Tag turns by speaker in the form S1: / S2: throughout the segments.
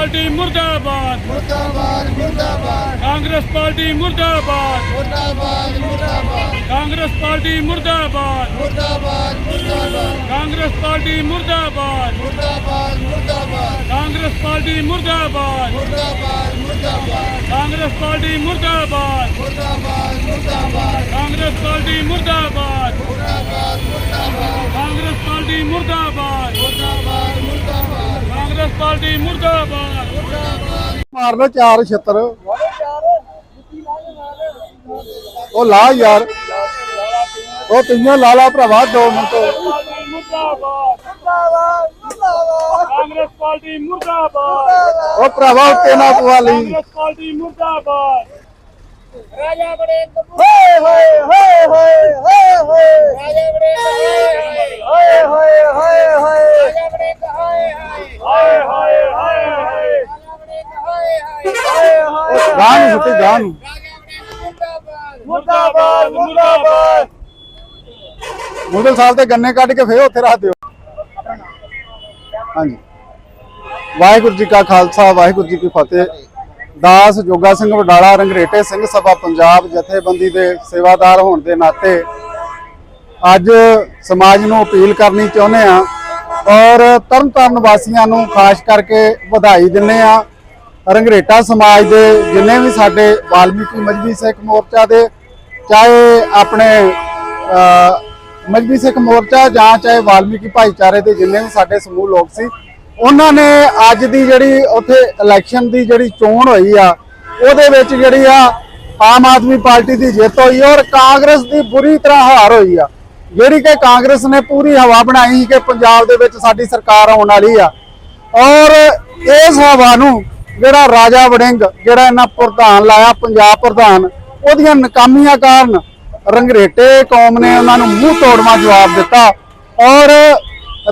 S1: Party ਮੁਰਦਾਬਾਦ।
S2: ਮੁਰਦਾਬਾਦ ਮੁਰਦਾਬਾਦ।
S1: ਕਾਂਗਰਸ ਪਾਰਟੀ ਮੁਰਦਾਬਾਦ।
S2: ਮੁਰਦਾਬਾਦ ਮੁਰਦਾਬਾਦ।
S1: ਕਾਂਗਰਸ ਪਾਰਟੀ ਮੁਰਦਾਬਾਦ।
S2: ਮੁਰਦਾਬਾਦ ਮੁਰਦਾਬਾਦ।
S1: ਕਾਂਗਰਸ ਪਾਰਟੀ ਮੁਰਦਾਬਾਦ।
S2: ਮੁਰਦਾਬਾਦ ਮੁਰਦਾਬਾਦ।
S1: ਕਾਂਗਰਸ ਪਾਰਟੀ ਮੁਰਦਾਬਾਦ।
S2: ਮੁਰਦਾਬਾਦ ਮੁਰਦਾਬਾਦ।
S1: ਕਾਂਗਰਸ ਪਾਰਟੀ ਮੁਰਦਾਬਾਦ।
S2: ਮੁਰਦਾਬਾਦ ਮੁਰਦਾਬਾਦ।
S1: ਕਾਂਗਰਸ ਪਾਰਟੀ ਮੁਰਦਾਬਾਦ।
S2: ਮੁਰਦਾਬਾਦ ਮੁਰਦਾਬਾਦ।
S1: ਕਾਂਗਰਸ ਪਾਰਟੀ ਮੁਰਦਾਬਾਦ।
S2: ਮੁਰਦਾਬਾਦ ਮੁਰਦਾਬਾਦ।
S1: ਕਾਂਗਰਸ ਪਾਰਟੀ ਮੁਰਦਾਬਾਦ।
S3: ਮਾਰ ਲੋ ਚਾਰ ਛਿੱਤਰ। ਉਹ ਲਾ ਯਾਰ। ਉਹ ਲਾ ਲਾ ਭਰਾਵਾ ਦੋ ਮਿੰਟ।
S1: ਮੁਰਦਾਬਾਦ ਕਾਂਗਰਸ ਪਾਰਟੀ ਮੁਰਦਾਬਾਦ
S3: ਉਹ ਭਰਾਵਾ ਉੱਤੇ ਨਾ ਪਵਾ ਲਈ?
S1: ਕਾਂਗਰਸ ਪਾਰਟੀ ਮੁਰਦਾਬਾਦ
S2: ਰਾਜਾ ਬੜੇ ਹੋਏ ਹੋਏ ਹੋਏ ਹੋਏ ਹੋਏ ਹੋਏ ਰਾਜਾ ਬੜੇ ਹੋਏ ਹੋਏ ਹੋਏ ਹੋਏ ਰਾਜਾ ਬੜੇ ਹੋਏ ਹੋਏ
S1: ਹਾਏ ਹਾਏ ਹਾਏ ਹਾਏ
S2: ਰਾਜਾ ਬੜੇ ਹੋਏ ਹੋਏ ਹੋਏ
S3: ਉਹ ਗਾਂ ਨੂੰ
S2: ਮੁਰਦਾਬਾਦ
S1: ਮੁਰਦਾਬਾਦ। ਮੁਰਦਾਬਾਦ
S3: ਸਾਹਿਬ ਤੇ ਗੰਨੇ ਕੱਢ ਕੇ ਫੇਰ ਉੱਥੇ ਰੱਖ ਦਿਓ। ਹਾਂਜੀ। ਵਾਹਿਗੁਰੂ ਜੀ ਕਾ ਖਾਲਸਾ, ਵਾਹਿਗੁਰੂ ਜੀ ਕੀ ਫਤਿਹ। ਦਾਸ ਜੋਗਾ ਸਿੰਘ ਵਡਾਲਾ, ਰੰਗਰੇਟੇ ਸਿੰਘ ਸਭਾ ਪੰਜਾਬ ਜਥੇਬੰਦੀ ਦੇ ਸੇਵਾਦਾਰ ਹੋਣ ਦੇ ਨਾਤੇ ਅੱਜ ਸਮਾਜ ਨੂੰ ਅਪੀਲ ਕਰਨੀ ਚਾਹੁੰਦੇ ਆ ਔਰ ਤਰਨਤਾਰਨ ਵਾਸੀਆਂ ਨੂੰ ਖਾਸ ਕਰਕੇ ਵਧਾਈ ਦਿੰਨੇ ਆ ਰੰਗਰੇਟਾ ਸਮਾਜ ਦੇ ਜਿੰਨੇ ਵੀ ਸਾਡੇ ਵਾਲਮੀਕੀ ਮਜਬੀ ਸਿੱਖ ਮੋਰਚਾ ਦੇ ਚਾਹੇ ਆਪਣੇ ਅ, ਮਜਬੀ ਸਿੱਖ ਮੋਰਚਾ ਜਾਂ ਚਾਹੇ ਵਾਲਮੀਕੀ ਭਾਈਚਾਰੇ ਦੇ ਜਿੰਨੇ ਵੀ ਸਾਡੇ ਸਮੂਹ ਲੋਕ ਸੀ ਉਹਨਾਂ ਨੇ ਅੱਜ ਦੀ ਜਿਹੜੀ ਉੱਥੇ ਇਲੈਕਸ਼ਨ ਦੀ ਜਿਹੜੀ ਚੋਣ ਹੋਈ ਆ ਉਹਦੇ ਵਿੱਚ ਜਿਹੜੀ ਆ ਆਮ ਆਦਮੀ ਪਾਰਟੀ ਦੀ ਜਿੱਤ ਹੋਈ ਔਰ ਕਾਂਗਰਸ ਦੀ ਬੁਰੀ ਤਰ੍ਹਾਂ ਹਾਰ ਹੋਈ ਆ। ਜਿਹੜੀ ਕਿ ਕਾਂਗਰਸ ਨੇ ਪੂਰੀ ਹਵਾ ਬਣਾਈ ਸੀ ਕਿ ਪੰਜਾਬ ਦੇ ਵਿੱਚ ਸਾਡੀ ਸਰਕਾਰ ਆਉਣ ਵਾਲੀ ਆ। ਔਰ ਇਸ ਹਵਾ ਨੂੰ ਜਿਹੜਾ ਰਾਜਾ ਵੜਿੰਗ, ਜਿਹੜਾ ਇਹਨਾਂ ਪ੍ਰਧਾਨ ਲਾਇਆ, ਪੰਜਾਬ ਪ੍ਰਧਾਨ, ਉਹਦੀਆਂ ਨਕਾਮੀਆਂ ਕਾਰਨ ਰੰਗਰੇਟੇ ਕੌਮ ਨੇ ਉਹਨਾਂ ਨੂੰ ਮੂੰਹ ਤੋੜਵਾ ਜਵਾਬ ਦਿੱਤਾ ਔਰ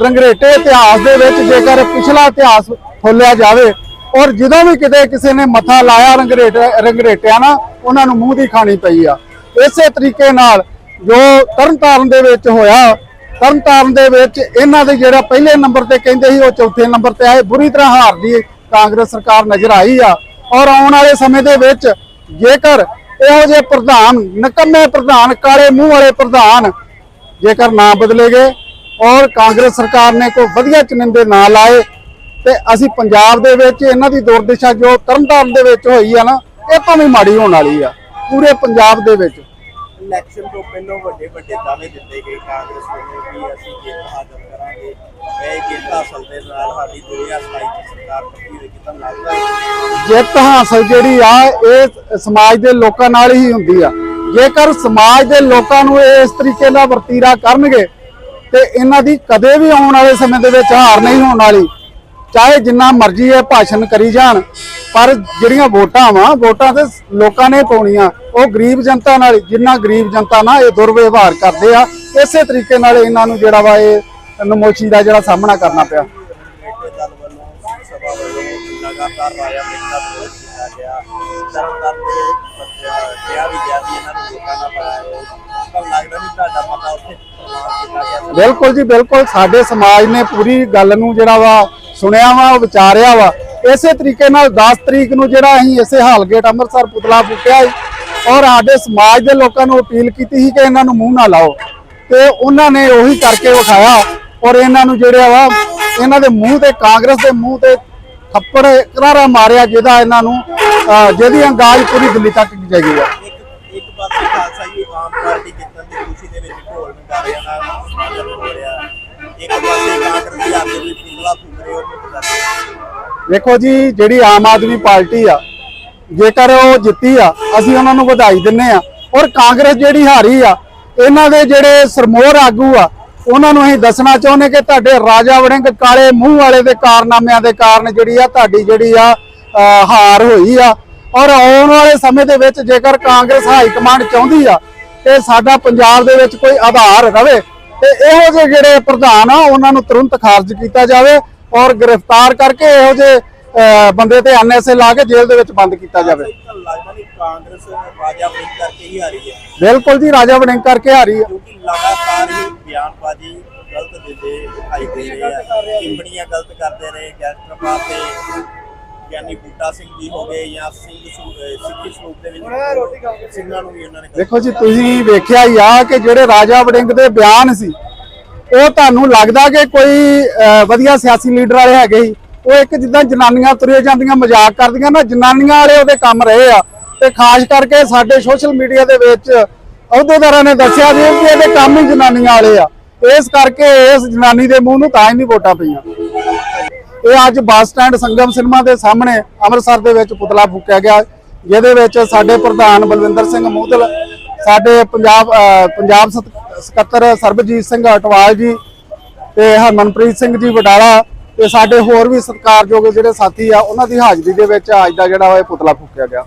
S3: ਰੰਗਰੇਟੇ ਇਤਿਹਾਸ ਦੇ ਵਿੱਚ ਜੇਕਰ ਪਿਛਲਾ ਇਤਿਹਾਸ ਖੋਲਿਆ ਜਾਵੇ ਔਰ ਜਦੋਂ ਵੀ ਕਿਤੇ ਕਿਸੇ ਨੇ ਮੱਥਾ ਲਾਇਆ ਰੰਗਰੇਟੇ, ਰੰਗਰੇਟਿਆਂ ਨਾਲ, ਉਹਨਾਂ ਨੂੰ ਮੂੰਹ ਦੀ ਖਾਣੀ ਪਈ ਆ। ਇਸੇ ਤਰੀਕੇ ਨਾਲ ਜੋ ਤਰਨਤਾਰਨ ਦੇ ਵਿੱਚ ਹੋਇਆ, ਤਰਨਤਾਰਨ ਦੇ ਵਿੱਚ ਇਹਨਾਂ ਦੇ ਜਿਹੜਾ ਪਹਿਲੇ ਨੰਬਰ ਤੇ ਕਹਿੰਦੇ ਸੀ, ਉਹ ਚੌਥੇ ਨੰਬਰ ਤੇ ਆਏ, ਬੁਰੀ ਤਰ੍ਹਾਂ ਹਾਰਦੀ ਕਾਂਗਰਸ ਸਰਕਾਰ ਨਜ਼ਰ ਆਈ ਆ ਔਰ ਆਉਣ ਵਾਲੇ ਸਮੇਂ ਦੇ ਵਿੱਚ ਜੇਕਰ ਇਹੋ ਜਿਹੇ ਪ੍ਰਧਾਨ, ਨਕੰਮੇ ਪ੍ਰਧਾਨ, ਕਾਲੇ ਮੂੰਹ ਵਾਲੇ ਪ੍ਰਧਾਨ ਜੇਕਰ ਨਾ ਬਦਲੇ ਗਏ ਔਰ ਕਾਂਗਰਸ ਸਰਕਾਰ ਨੇ ਕੋਈ ਵਧੀਆ ਚੁਣਿੰਦੇ ਨਾ ਲਾਏ ਤੇ ਅਸੀਂ ਪੰਜਾਬ ਦੇ ਵਿੱਚ ਇਹਨਾਂ ਦੀ ਦੁਰਦਸ਼ਾ ਜੋ ਤਰਨਤਾਰਨ ਦੇ ਵਿੱਚ ਹੋਈ ਆ ਨਾ, ਇਹ ਤੋਂ ਵੀ ਮਾੜੀ ਹੋਣ ਵਾਲੀ ਆ, ਪੂਰੇ ਪੰਜਾਬ ਦੇ ਵਿੱਚ।
S4: ਇਲੈਕਸ਼ਨ ਤੋਂ ਪਹਿਲਾਂ ਵੱਡੇ ਵੱਡੇ ਦਾਅਵੇ ਦਿੱਤੇ ਗਏ। ਕਾਂਗਰਸ ਵੱਲੋਂ ਵੀ ਅਸੀਂ ਜਿੱਤ ਹਾਸਲ ਕਰਾਂਗੇ। ਇਹ ਜਿੱਤ ਹਾਸਲ ਦੇ ਨਾਲ ਸਾਡੀ 2027 ਦੀ ਸਰਕਾਰ ਪੱਕੀ ਹੋਏਗੀ ਤਾਂ ਲੱਗਦਾ
S3: ਜਿੱਤ ਹਾਸਲ ਜਿਹੜੀ ਆ, ਇਹ ਸਮਾਜ ਦੇ ਲੋਕਾਂ ਨਾਲ ਹੀ ਹੁੰਦੀ ਆ। ਜੇਕਰ ਸਮਾਜ ਦੇ ਲੋਕਾਂ ਨੂੰ ਇਹ ਇਸ ਤਰੀਕੇ ਨਾਲ ਵਰਤੀਰਾ ਕਰਨਗੇ, ਤੇ ਇਹਨਾਂ ਦੀ ਕਦੇ ਵੀ ਆਉਣ ਵਾਲੇ ਸਮੇਂ ਦੇ ਵਿੱਚ ਹਾਰ ਨਹੀਂ ਹੋਣ ਵਾਲੀ। ਚਾਹੇ ਜਿੰਨਾ ਮਰਜ਼ੀ ਇਹ ਭਾਸ਼ਣ ਕਰੀ ਜਾਣ, ਪਰ ਜਿਹੜੀਆਂ ਵੋਟਾਂ ਵਾ, ਵੋਟਾਂ ਤੇ ਲੋਕਾਂ ਨੇ ਪਾਉਣੀਆਂ, ਉਹ ਗਰੀਬ ਜਨਤਾ ਨਾਲ ਜਿੰਨਾ ਗਰੀਬ ਜਨਤਾ ਨਾਲ ਇਹ ਦੁਰਵਿਵਹਾਰ ਕਰਦੇ ਆ, ਇਸੇ ਤਰੀਕੇ ਨਾਲ ਇਹਨਾਂ ਨੂੰ ਜਿਹੜਾ ਵਾ ਇਹ ਨਮੋਸ਼ੀ ਦਾ ਜਿਹੜਾ ਸਾਹਮਣਾ ਕਰਨਾ ਪਿਆ।
S4: ਲਗਾਤਾਰ ਰਾਜਾ ਵੜਿੰਗ ਦਾ ਕੀਤਾ ਗਿਆ ਤਰਨਤਾਰਨ ਦੇ ਕਿਹਾ ਵੀ ਗਿਆ ਵੀ ਇਹਨਾਂ ਨੂੰ ਲੋਕਾਂ ਦਾ ਪਾਇਆ ਲੱਗਦਾ ਨਹੀਂ ਤੁਹਾਡਾ ਮਤਾ ਉੱਥੇ
S3: ਬਿਲਕੁਲ ਜੀ ਬਿਲਕੁਲ, ਸਾਡੇ ਸਮਾਜ ਨੇ ਪੂਰੀ ਗੱਲ ਨੂੰ ਜਿਹੜਾ ਵਾ ਸੁਣਿਆ ਵਾ ਵਿਚਾਰਿਆ ਵਾ। ਇਸੇ ਤਰੀਕੇ ਨਾਲ 10 ਤਰੀਕ ਨੂੰ ਜਿਹੜਾ ਅਸੀਂ ਇਸੇ ਹਾਲਗੇਟ ਅੰਮ੍ਰਿਤਸਰ ਪੁਤਲਾ ਫੁੱਟਿਆ ਔਰ ਸਾਡੇ ਸਮਾਜ ਦੇ ਲੋਕਾਂ ਨੂੰ ਅਪੀਲ ਕੀਤੀ ਸੀ ਕਿ ਇਹਨਾਂ ਨੂੰ ਮੂੰਹ ਨਾ ਲਾਓ। ਤੇ ਉਹਨਾਂ ਨੇ ਉਹੀ ਕਰਕੇ ਵਿਖਾਇਆ, ਔਰ ਇਹਨਾਂ ਨੂੰ ਜਿਹੜਾ ਵਾ, ਇਹਨਾਂ ਦੇ ਮੂੰਹ ਤੇ, ਕਾਂਗਰਸ ਦੇ ਮੂੰਹ ਤੇ ਥੱਪੜ, ਕਰਾਰਾ ਮਾਰਿਆ ਜਿਹਦਾ ਇਹਨਾਂ ਨੂੰ ਜਿਹਦੀ ਅੰਦਾਜ਼ ਪੂਰੀ ਦਿੱਲੀ ਤੱਕ ਜਾਈ ਆ।
S4: ਇੱਕ ਪਾਸੇ ਖਾਲਸਾ ਜੀ ਆਮ ਪਾਰਟੀ ਜਿੱਤਣ ਦੀ ਖੁਸ਼ੀ ਦੇ ਵਿੱਚ ਢੋਲ ਨਗਾਰਿਆਂ ਨਾਲ ਸਵਾਗਤ ਹੋ ਰਿਹਾ। ਇੱਕ ਪਾਸੇ ਕਾਂਗਰਸ ਦੀ ਆਪਦੇ ਵਿੱਚ ਪਿੰਗਲਾ ਫੂਕ
S3: ਵੇਖੋ ਜੀ, ਜਿਹੜੀ ਆਮ ਆਦਮੀ ਪਾਰਟੀ ਆ, ਜੇਕਰ ਉਹ ਜਿੱਤੀ ਆ, ਅਸੀਂ ਉਹਨਾਂ ਨੂੰ ਵਧਾਈ ਦਿੰਨੇ ਆ। ਔਰ ਕਾਂਗਰਸ ਜਿਹੜੀ ਹਾਰੀ ਆ, ਇਹਨਾਂ ਦੇ ਜਿਹੜੇ ਸਰਮੋਰ ਆਗੂ ਆ, ਉਹਨਾਂ ਨੂੰ ਅਸੀਂ ਦੱਸਣਾ ਚਾਹੁੰਦੇ ਕਿ ਤੁਹਾਡੇ ਰਾਜਾ ਵੜਿੰਗ ਕਾਲੇ ਮੂੰਹ ਵਾਲੇ ਦੇ ਕਾਰਨਾਮਿਆਂ ਦੇ ਕਾਰਨ ਜਿਹੜੀ ਆ, ਤੁਹਾਡੀ ਜਿਹੜੀ ਆ ਹਾਰ ਹੋਈ ਆ। ਔਰ ਆਉਣ ਵਾਲੇ ਸਮੇਂ ਦੇ ਵਿੱਚ ਜੇਕਰ ਕਾਂਗਰਸ ਹਾਈ ਕਮਾਂਡ ਚਾਹੁੰਦੀ ਆ, ਕਿ ਸਾਡਾ ਪੰਜਾਬ ਦੇ ਵਿੱਚ ਕੋਈ ਆਧਾਰ ਰਵੇ, ਤੇ ਇਹੋ ਜਿਹੇ ਜਿਹੜੇ ਪ੍ਰਧਾਨ ਆ, ਉਹਨਾਂ ਨੂੰ ਤੁਰੰਤ ਖਾਰਜ ਕੀਤਾ ਜਾਵੇ। ਔਰ ਗ੍ਰਿਫਤਾਰ ਕਰਕੇ ਇਹੋ ਜਿਹੇ ਅਹ, ਬੰਦੇ ਤੇ ਐਨਐਸਏ ਲਾ ਕੇ ਜੇਲ੍ਹ ਦੇ ਵਿੱਚ ਬੰਦ ਕੀਤਾ ਜਾਵੇ।
S4: ਤਾਂ ਲੱਗਦਾ ਨਹੀਂ ਕਾਂਗਰਸ ਰਾਜਾ ਵੜਿੰਗ ਕਰਕੇ ਹੀ ਹਾਰੀ ਹੈ।
S3: ਬਿਲਕੁਲ ਜੀ ਰਾਜਾ ਵੜਿੰਗ ਕਰਕੇ ਹਾਰੀ ਆ
S4: ਕਿਉਂਕਿ ਲਗਾਤਾਰ ਹੀ ਬਿਆਨਬਾਜ਼ੀ ਗਲਤ ਦਿੰਦੇ ਦਿਖਾਈ ਦੇ ਰਹੇ ਆ ਟਿੱਪਣੀਆਂ ਗਲਤ ਕਰਦੇ ਰਹੇ ਗੈਂਗਸਟਰ ਪਾਤੇ ਗਿਆਨੀ ਬੂਟਾ ਸਿੰਘ ਜੀ ਹੋ ਗਏ ਜਾਂ ਸਿੰਘ ਸੂ- ਅਹ ਸਿੱਖੀ ਸਰੂਪ ਦੇ ਵਿੱਚ ਸਿੰਘਾਂ ਨੂੰ ਵੀ ਉਹਨਾਂ ਨੇ
S3: ਦੇਖੋ ਜੀ ਤੁਸੀਂ ਵੇਖਿਆ ਹੀ ਆ ਕਿ ਜਿਹੜੇ ਰਾਜਾ ਵੜਿੰਗ ਦੇ ਬਿਆਨ ਸੀ ਉਹ ਤੁਹਾਨੂੰ ਲੱਗਦਾ ਕਿ ਕੋਈ ਵਧੀਆ ਸਿਆਸੀ ਲੀਡਰ ਵਾਲੇ ਹੈਗੇ ਸੀ। ਉਹ ਇੱਕ ਜਿੱਦਾਂ ਜਨਾਨੀਆਂ ਤੁਰੇ ਜਾਂਦੀਆਂ, ਮਜ਼ਾਕ ਕਰਦੀਆਂ, ਨਾ ਜਨਾਨੀਆਂ ਵਾਲੇ ਉਹਦੇ ਕੰਮ ਰਹੇ ਆ। ਤੇ ਖਾਸ ਕਰਕੇ ਸਾਡੇ ਸੋਸ਼ਲ ਮੀਡੀਆ ਦੇ ਵਿੱਚ ਅਹੁਦੇਦਾਰਾਂ ਨੇ ਦੱਸਿਆ ਜੀ ਕਿ ਇਹਦੇ ਕੰਮ ਹੀ ਜਨਾਨੀਆਂ ਵਾਲੇ ਆ। ਇਸ ਕਰਕੇ ਇਸ ਜਨਾਨੀ ਦੇ ਮੂੰਹ ਨੂੰ ਤਾਂ ਹੀ ਨਹੀਂ ਵੋਟਾਂ ਪਈਆਂ। ਇਹ ਅੱਜ ਬੱਸ ਸਟੈਂਡ ਸੰਗਮ ਸਿਨੇਮਾ ਦੇ ਸਾਹਮਣੇ ਅੰਮ੍ਰਿਤਸਰ ਦੇ ਵਿੱਚ ਪੁਤਲਾ ਫੂਕਿਆ ਗਿਆ, ਜਿਹਦੇ ਵਿੱਚ ਸਾਡੇ ਪ੍ਰਧਾਨ ਬਲਵਿੰਦਰ ਸਿੰਘ ਮੂਦਲ ਸਾਡੇ ਪੰਜਾਬ ਪੰਜਾਬ ਸਕੱਤਰ ਸਰਬਜੀਤ ਸਿੰਘ ਅਟਵਾਲ ਜੀ ਤੇ ਹਰਮਨਪ੍ਰੀਤ ਸਿੰਘ ਜੀ ਵਡਾਲਾ ਤੇ ਸਾਡੇ ਹੋਰ ਵੀ ਸਤਿਕਾਰਯੋਗ ਜਿਹੜੇ ਸਾਥੀ ਆ, ਉਹਨਾਂ ਦੀ ਹਾਜ਼ਰੀ ਦੇ ਵਿੱਚ ਅੱਜ ਦਾ ਜਿਹੜਾ ਇਹ ਪੁਤਲਾ ਫੂਕਿਆ ਗਿਆ।